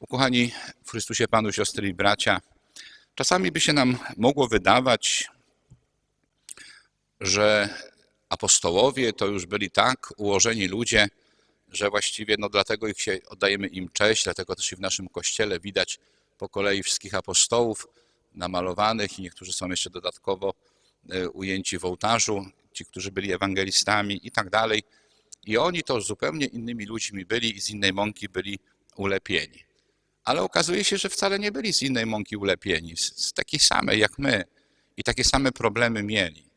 Ukochani w Chrystusie Panu, siostry i bracia, czasami by się nam mogło wydawać, że apostołowie to już byli tak ułożeni ludzie, że właściwie no dlatego ich się oddajemy im cześć, dlatego też i w naszym kościele widać po kolei wszystkich apostołów namalowanych i niektórzy są jeszcze dodatkowo e, ujęci w ołtarzu, ci, którzy byli ewangelistami i tak dalej. I oni to zupełnie innymi ludźmi byli i z innej mąki byli ulepieni. Ale okazuje się, że wcale nie byli z innej mąki ulepieni, z, takiej samej jak my i takie same problemy mieli.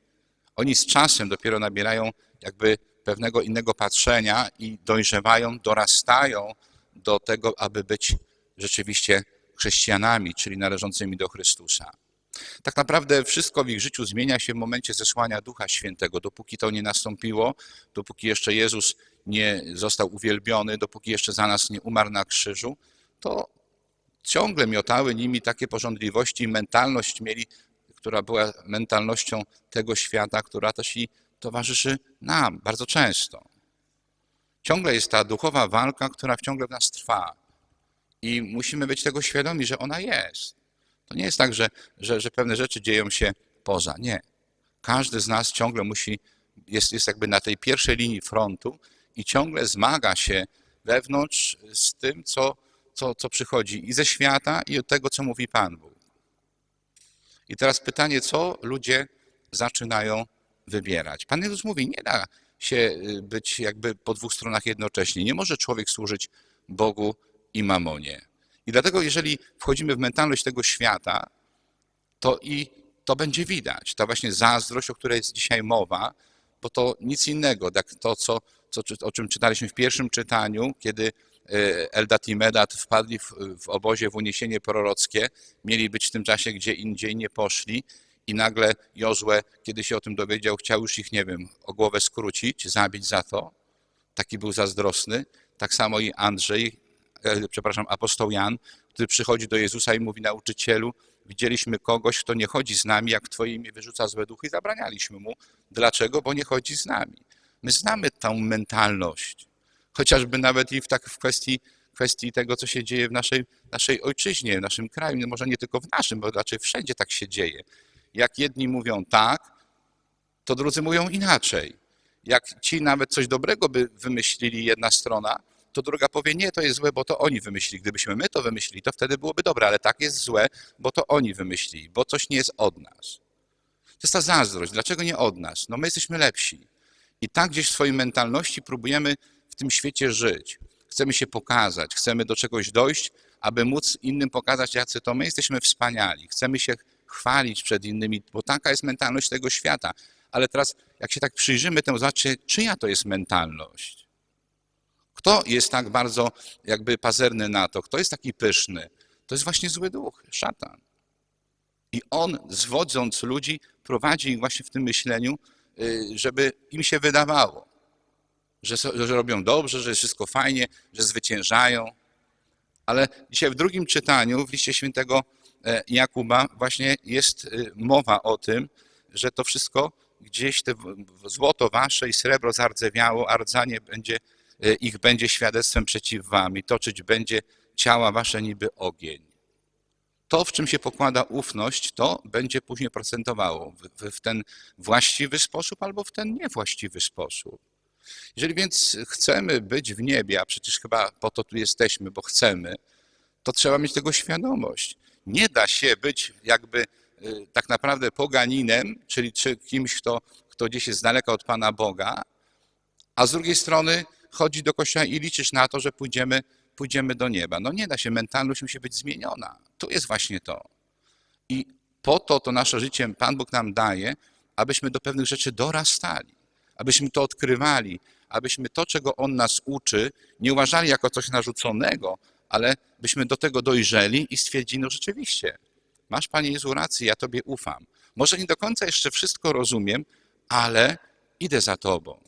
Oni z czasem dopiero nabierają jakby pewnego innego patrzenia i dojrzewają, dorastają do tego, aby być rzeczywiście chrześcijanami, czyli należącymi do Chrystusa. Tak naprawdę wszystko w ich życiu zmienia się w momencie zesłania Ducha Świętego. Dopóki to nie nastąpiło, dopóki jeszcze Jezus nie został uwielbiony, dopóki jeszcze za nas nie umarł na krzyżu, to ciągle miotały nimi takie porządliwości i mentalność mieli, która była mentalnością tego świata, która też i towarzyszy nam bardzo często. Ciągle jest ta duchowa walka, która ciągle w nas trwa. I musimy być tego świadomi, że ona jest. To nie jest tak, że, że, że pewne rzeczy dzieją się poza. Nie. Każdy z nas ciągle musi, jest, jest jakby na tej pierwszej linii frontu i ciągle zmaga się wewnątrz z tym, co, co, co przychodzi i ze świata, i od tego, co mówi Pan Bóg. I teraz pytanie, co ludzie zaczynają wybierać. Pan Jezus mówi, nie da się y, być jakby po dwóch stronach jednocześnie. Nie może człowiek służyć Bogu i mamonie. I dlatego, jeżeli wchodzimy w mentalność tego świata, to i to będzie widać. Ta właśnie zazdrość, o której jest dzisiaj mowa, bo to nic innego, jak to, co, co, o czym czytaliśmy w pierwszym czytaniu, kiedy Eldat i Medat wpadli w, w obozie w uniesienie prorockie, mieli być w tym czasie gdzie indziej, nie poszli i nagle Jozue, kiedy się o tym dowiedział, chciał już ich, nie wiem, o głowę skrócić, zabić za to. Taki był zazdrosny. Tak samo i Andrzej, e, przepraszam, apostoł Jan, który przychodzi do Jezusa i mówi, nauczycielu, widzieliśmy kogoś, kto nie chodzi z nami, jak w Twoje imię wyrzuca złe duchy i zabranialiśmy mu. Dlaczego? Bo nie chodzi z nami. My znamy tą mentalność. Chociażby nawet i w, tak, w kwestii, kwestii tego, co się dzieje w naszej, naszej ojczyźnie, w naszym kraju, no może nie tylko w naszym, bo raczej wszędzie tak się dzieje. Jak jedni mówią tak, to drudzy mówią inaczej. Jak ci nawet coś dobrego by wymyślili jedna strona, to druga powie, nie, to jest złe, bo to oni wymyślili. Gdybyśmy my to wymyślili, to wtedy byłoby dobre, ale tak jest złe, bo to oni wymyślili, bo coś nie jest od nas. To jest ta zazdrość. Dlaczego nie od nas? No my jesteśmy lepsi. I tak gdzieś w swojej mentalności próbujemy w tym świecie żyć. Chcemy się pokazać, chcemy do czegoś dojść, aby móc innym pokazać, jacy to my jesteśmy wspaniali. Chcemy się chwalić przed innymi, bo taka jest mentalność tego świata. Ale teraz, jak się tak przyjrzymy temu, zobaczcie, czyja to jest mentalność. Kto jest tak bardzo jakby pazerny na to? Kto jest taki pyszny? To jest właśnie zły duch, szatan. I on, zwodząc ludzi, prowadzi ich właśnie w tym myśleniu, y, żeby im się wydawało, że, że robią dobrze, że jest wszystko fajnie, że zwyciężają. Ale dzisiaj w drugim czytaniu, w liście świętego e, Jakuba, właśnie jest y, mowa o tym, że to wszystko gdzieś te złoto wasze i srebro zardzewiało, a rdzanie będzie Y, ich będzie świadectwem przeciw wam i toczyć będzie ciała wasze niby ogień. To, w czym się pokłada ufność, to będzie później procentowało w, w ten właściwy sposób albo w ten niewłaściwy sposób. Jeżeli więc chcemy być w niebie, a przecież chyba po to tu jesteśmy, bo chcemy, to trzeba mieć tego świadomość. Nie da się być jakby y, tak naprawdę poganinem, czyli czy kimś, kto, kto gdzieś jest z daleka od Pana Boga, a z drugiej strony chodzi do kościoła i liczysz na to, że pójdziemy, pójdziemy do nieba. No nie da się, mentalność musi być zmieniona. Tu jest właśnie to. I po to to nasze życie Pan Bóg nam daje, abyśmy do pewnych rzeczy dorastali, abyśmy to odkrywali, abyśmy to, czego On nas uczy, nie uważali jako coś narzuconego, ale byśmy do tego dojrzeli i stwierdzili, no rzeczywiście, masz Panie Jezu rację, ja Tobie ufam. Może nie do końca jeszcze wszystko rozumiem, ale idę za Tobą.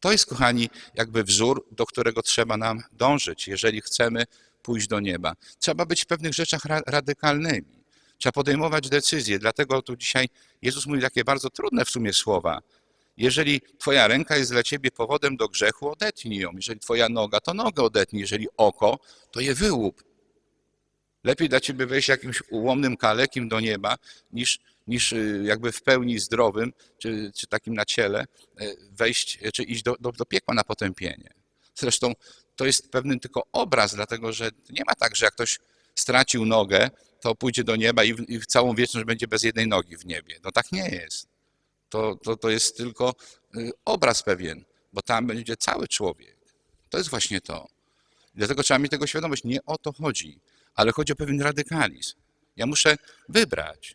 To jest, kochani, jakby wzór, do którego trzeba nam dążyć, jeżeli chcemy pójść do nieba. Trzeba być w pewnych rzeczach ra radykalnymi. Trzeba podejmować decyzje. Dlatego tu dzisiaj Jezus mówi takie bardzo trudne w sumie słowa. Jeżeli twoja ręka jest dla ciebie powodem do grzechu, odetnij ją. Jeżeli twoja noga, to nogę odetnij. Jeżeli oko, to je wyłup. Lepiej dla ciebie wejść jakimś ułomnym kalekiem do nieba, niż, niż y, jakby w pełni zdrowym, czy, czy takim na ciele, y, wejść, czy iść do, do, do piekła na potępienie. Zresztą to jest pewny tylko obraz, dlatego że nie ma tak, że jak ktoś stracił nogę, to pójdzie do nieba i w, i w całą wieczność będzie bez jednej nogi w niebie. No tak nie jest. To, to, to jest tylko y, obraz pewien, bo tam będzie cały człowiek. To jest właśnie to. Dlatego trzeba mieć tego świadomość. Nie o to chodzi, ale chodzi o pewien radykalizm. Ja muszę wybrać,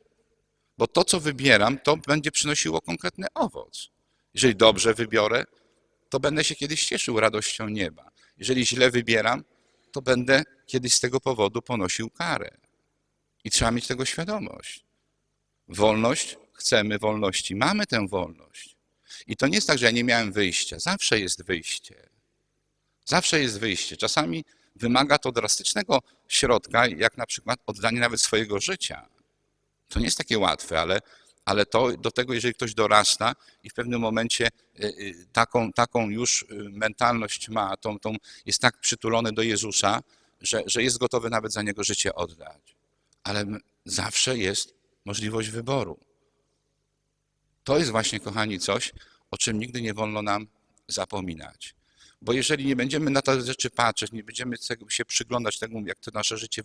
bo to, co wybieram, to będzie przynosiło konkretny owoc. Jeżeli dobrze wybiorę, to będę się kiedyś cieszył radością nieba. Jeżeli źle wybieram, to będę kiedyś z tego powodu ponosił karę. I trzeba mieć tego świadomość. Wolność, chcemy wolności, mamy tę wolność. I to nie jest tak, że ja nie miałem wyjścia. Zawsze jest wyjście. Zawsze jest wyjście. Czasami wymaga to drastycznego środka, jak na przykład oddanie nawet swojego życia. To nie jest takie łatwe, ale, ale to do tego, jeżeli ktoś dorasta i w pewnym momencie y, y, taką, taką już y, mentalność ma, tą, tą, jest tak przytulony do Jezusa, że, że jest gotowy nawet za niego życie oddać. Ale zawsze jest możliwość wyboru. To jest właśnie, kochani, coś, o czym nigdy nie wolno nam zapominać. Bo jeżeli nie będziemy na te rzeczy patrzeć, nie będziemy się przyglądać temu, jak to nasze życie,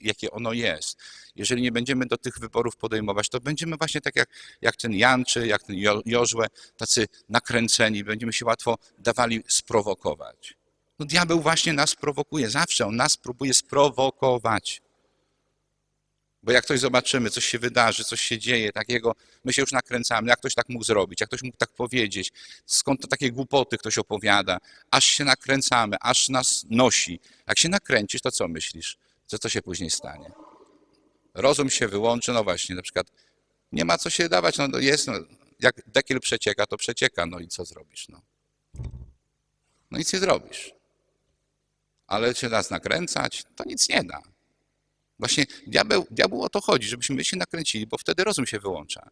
jakie ono jest, jeżeli nie będziemy do tych wyborów podejmować, to będziemy właśnie tak jak, jak ten Janczy, jak ten Jo- Jożłę, tacy nakręceni, będziemy się łatwo dawali sprowokować. No diabeł właśnie nas prowokuje, zawsze on nas próbuje sprowokować. Bo jak coś zobaczymy, coś się wydarzy, coś się dzieje takiego, my się już nakręcamy, jak ktoś tak mógł zrobić, jak ktoś mógł tak powiedzieć, skąd to takie głupoty ktoś opowiada, aż się nakręcamy, aż nas nosi. Jak się nakręcisz, to co myślisz? Co to się później stanie? Rozum się wyłączy, no właśnie, na przykład nie ma co się dawać, no to jest, no, jak dekiel przecieka, to przecieka, no i co zrobisz, no? No nic nie zrobisz. Ale się nas nakręcać, to nic nie da. Właśnie diabeł, diabłu o to chodzi, żebyśmy się nakręcili, bo wtedy rozum się wyłącza.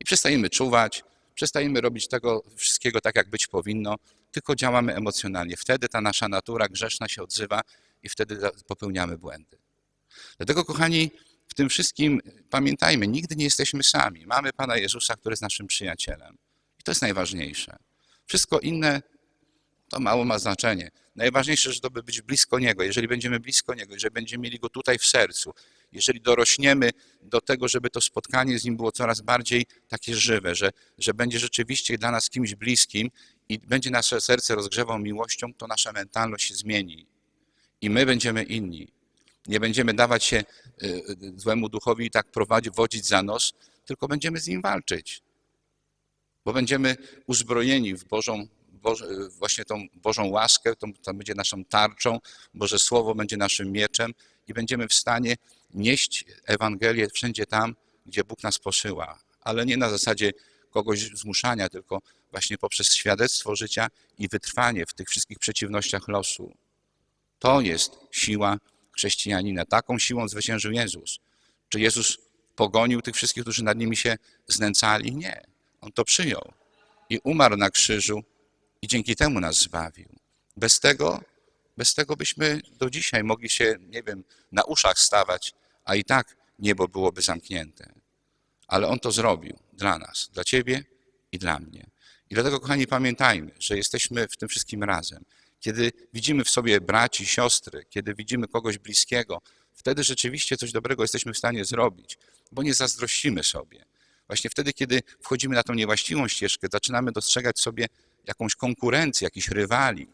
I przestajemy czuwać, przestajemy robić tego wszystkiego tak, jak być powinno, tylko działamy emocjonalnie. Wtedy ta nasza natura grzeszna się odzywa i wtedy popełniamy błędy. Dlatego, kochani, w tym wszystkim pamiętajmy, nigdy nie jesteśmy sami. Mamy Pana Jezusa, który jest naszym przyjacielem. I to jest najważniejsze. Wszystko inne to mało ma znaczenie. Najważniejsze, żeby być blisko Niego. Jeżeli będziemy blisko Niego, jeżeli będziemy mieli Go tutaj w sercu, jeżeli dorośniemy do tego, żeby to spotkanie z Nim było coraz bardziej takie żywe, że, że będzie rzeczywiście dla nas kimś bliskim i będzie nasze serce rozgrzewał miłością, to nasza mentalność się zmieni. I my będziemy inni. Nie będziemy dawać się y, y, złemu duchowi i tak prowadzić, wodzić za nos, tylko będziemy z nim walczyć. Bo będziemy uzbrojeni w Bożą, Boże, właśnie tą Bożą łaskę, to, to będzie naszą tarczą, Boże Słowo będzie naszym mieczem i będziemy w stanie nieść Ewangelię wszędzie tam, gdzie Bóg nas posyła. Ale nie na zasadzie kogoś zmuszania, tylko właśnie poprzez świadectwo życia i wytrwanie w tych wszystkich przeciwnościach losu. To jest siła chrześcijanina. Taką siłą zwyciężył Jezus. Czy Jezus pogonił tych wszystkich, którzy nad nimi się znęcali? Nie. On to przyjął i umarł na krzyżu i dzięki temu nas zbawił. Bez tego, bez tego byśmy do dzisiaj mogli się, nie wiem, na uszach stawać, a i tak niebo byłoby zamknięte. Ale On to zrobił dla nas, dla Ciebie i dla mnie. I dlatego, kochani, pamiętajmy, że jesteśmy w tym wszystkim razem. Kiedy widzimy w sobie braci, siostry, kiedy widzimy kogoś bliskiego, wtedy rzeczywiście coś dobrego jesteśmy w stanie zrobić, bo nie zazdrościmy sobie. Właśnie wtedy, kiedy wchodzimy na tą niewłaściwą ścieżkę, zaczynamy dostrzegać sobie jakąś konkurencję, jakichś rywali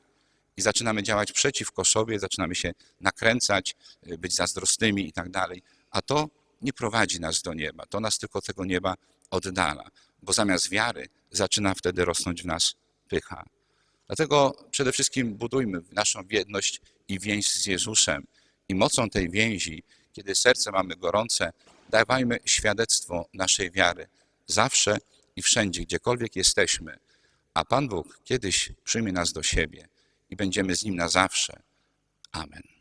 i zaczynamy działać przeciwko sobie, zaczynamy się nakręcać, y, być zazdrosnymi i tak dalej. A to nie prowadzi nas do nieba, to nas tylko tego nieba oddala, bo zamiast wiary zaczyna wtedy rosnąć w nas pycha. Dlatego przede wszystkim budujmy naszą jedność i więź z Jezusem. I mocą tej więzi, kiedy serce mamy gorące, dawajmy świadectwo naszej wiary zawsze i wszędzie, gdziekolwiek jesteśmy. A Pan Bóg kiedyś przyjmie nas do siebie i będziemy z Nim na zawsze. Amen.